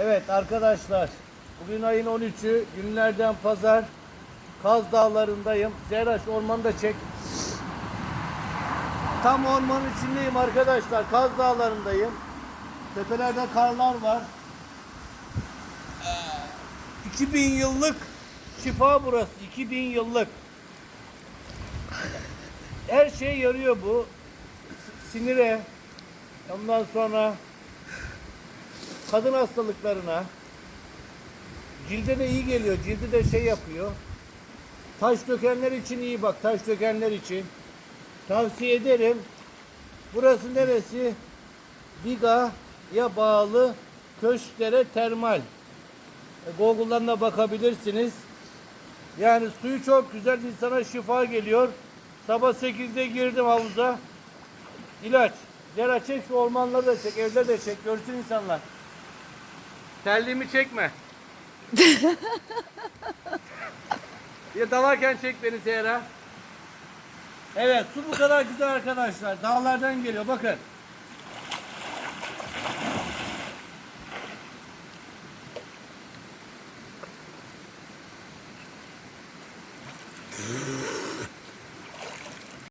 Evet arkadaşlar. Bugün ayın 13'ü. Günlerden pazar. Kaz Dağları'ndayım. Zeraş ormanda çek. Tam ormanın içindeyim arkadaşlar. Kaz Dağları'ndayım. Tepelerde karlar var. Ee, 2000 yıllık şifa burası. 2000 yıllık. Her şey yarıyor bu. Sinire. Ondan sonra kadın hastalıklarına cilde de iyi geliyor. Cildi de şey yapıyor. Taş dökenler için iyi bak. Taş dökenler için. Tavsiye ederim. Burası neresi? Biga'ya bağlı Köşkdere Termal. E, Google'dan da bakabilirsiniz. Yani suyu çok güzel insana şifa geliyor. Sabah 8'de girdim havuza. İlaç. Zera çek ormanları da çek, evde de çek. Görsün insanlar. Terliğimi çekme. ya dalarken çek beni Zehra. Evet su bu kadar güzel arkadaşlar. Dağlardan geliyor bakın.